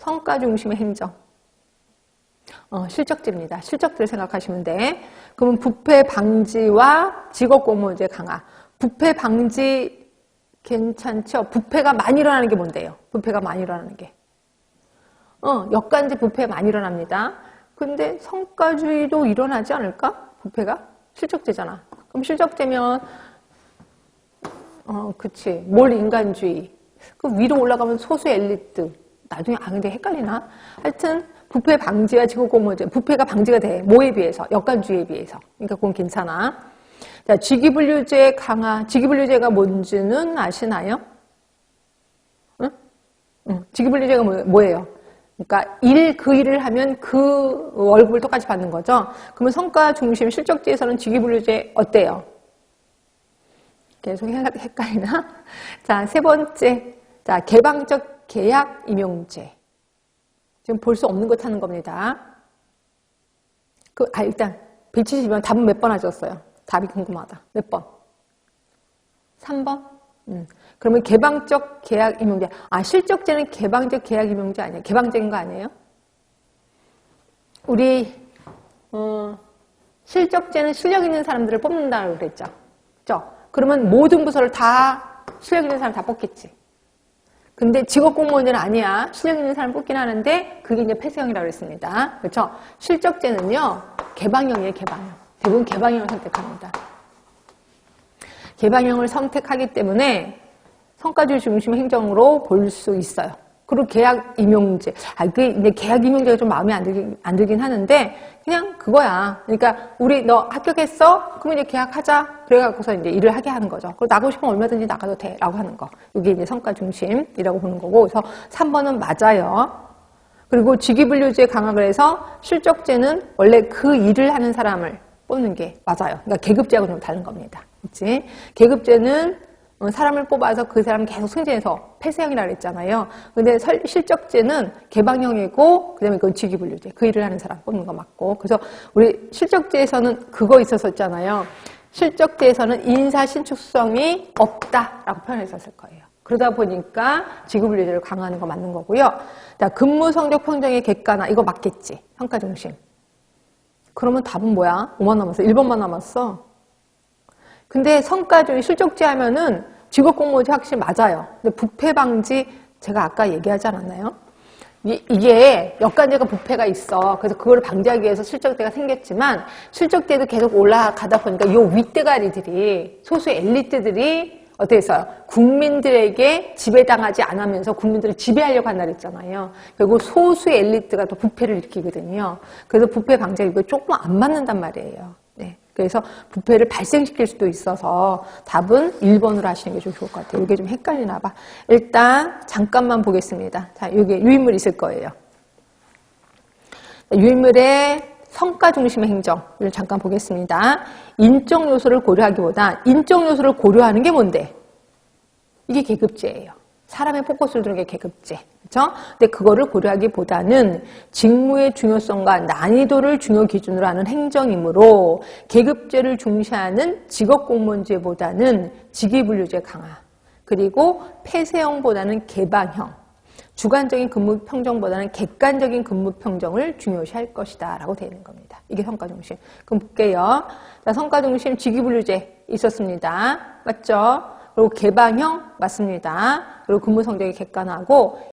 성과 중심의 행정. 어, 실적지입니다. 실적지를 생각하시면 돼. 그러면 부패 방지와 직업 공무원제 강화. 부패 방지 괜찮죠? 부패가 많이 일어나는 게 뭔데요? 부패가 많이 일어나는 게. 어, 역간지 부패 많이 일어납니다. 근데 성과주의도 일어나지 않을까? 부패가? 실적제잖아. 그럼 실적제면, 어, 그치. 몰 인간주의. 그 위로 올라가면 소수 엘리트. 나중에, 아, 근데 헷갈리나? 하여튼, 부패 방지와 지구공무제. 부패가 방지가 돼. 뭐에 비해서? 역간주의에 비해서. 그러니까 그건 괜찮아. 자, 직위분류제 강화. 직위분류제가 뭔지는 아시나요? 응? 응. 직위분류제가 뭐, 뭐예요? 그러니까 일, 그 일을 하면 그 월급을 똑같이 받는 거죠. 그러면 성과 중심 실적지에서는 직위분류제 어때요? 계속 헷갈리나? 자, 세 번째. 자, 개방적 계약 임용제. 지금 볼 수 없는 거 찾는 겁니다. 그, 아, 일단, 170번 답은 몇 번 하셨어요? 답이 궁금하다. 몇 번? 3번? 음. 그러면 개방적 계약 임용제. 아, 실적제는 개방적 계약 임용제 아니에요? 개방적인 거 아니에요? 우리, 어, 실적제는 실력 있는 사람들을 뽑는다고 그랬죠. 그죠? 그러면 모든 부서를 다 실력 있는 사람 다 뽑겠지. 근데 직업 공무원은 아니야. 실력 있는 사람 뽑긴 하는데 그게 이제 폐쇄형이라고 그랬습니다. 그렇죠? 실적제는요. 개방형이에요, 개방형. 대부분 개방형을 선택합니다. 개방형을 선택하기 때문에 성과주의 중심 행정으로 볼 수 있어요. 그리고 계약 임용제. 아, 그 이제 계약 임용제가 좀 마음에 안 들긴, 안 들긴 하는데, 그냥 그거야. 그러니까, 우리 너 합격했어? 그러면 이제 계약하자. 그래갖고서 이제 일을 하게 하는 거죠. 그리고 나가고 싶으면 얼마든지 나가도 돼. 라고 하는 거. 이게 이제 성과 중심이라고 보는 거고. 그래서 3번은 맞아요. 그리고 직위분류제 강화를 해서 실적제는 원래 그 일을 하는 사람을 뽑는 게 맞아요. 그러니까 계급제하고 좀 다른 겁니다. 그치? 계급제는 사람을 뽑아서 그 사람 계속 승진해서 폐쇄형이라고 그랬잖아요. 근데 실적제는 개방형이고, 그 다음에 그건 직위분류제. 그 일을 하는 사람 뽑는 거 맞고. 그래서 우리 실적제에서는 그거 있었었잖아요. 실적제에서는 인사 신축성이 없다라고 표현했었을 거예요. 그러다 보니까 직위분류제를 강화하는 거 맞는 거고요. 자, 근무 성적 평정의 객관화. 이거 맞겠지. 평가 중심. 그러면 답은 뭐야? 5만 남았어. 1번만 남았어. 근데 성과주의 실적지 하면은 직업 공모제 확실히 맞아요. 근데 부패 방지 제가 아까 얘기하지 않았나요? 이게 역간제가 부패가 있어. 그래서 그걸 방지하기 위해서 실적대가 생겼지만 실적대도 계속 올라가다 보니까 요 윗대가리들이 소수 엘리트들이 어떻게 했어요? 국민들에게 지배당하지 않으면서 국민들을 지배하려고 한다 그랬잖아요. 결국 소수 엘리트가 또 부패를 일으키거든요. 그래서 부패 방지가 이거 조금 안 맞는단 말이에요. 네. 그래서 부패를 발생시킬 수도 있어서 답은 1번으로 하시는 게 좀 좋을 것 같아요. 이게 좀 헷갈리나 봐. 일단 잠깐만 보겠습니다. 자, 이게 유인물 있을 거예요. 유인물의 성과 중심의 행정을 잠깐 보겠습니다. 인적 요소를 고려하기보다 인적 요소를 고려하는 게 뭔데? 이게 계급제예요. 사람의 포커스를 두는 게 계급제. 그렇죠? 근데 그거를 고려하기보다는 직무의 중요성과 난이도를 중요 기준으로 하는 행정이므로 계급제를 중시하는 직업 공무원제보다는 직위분류제 강화 그리고 폐쇄형보다는 개방형 주관적인 근무 평정보다는 객관적인 근무 평정을 중요시할 것이다 라고 되어 있는 겁니다. 이게 성과 중심. 그럼 볼게요. 자, 성과 중심 직위분류제 있었습니다. 맞죠? 그리고 개방형 맞습니다. 그리고 근무 성적이 객관화하고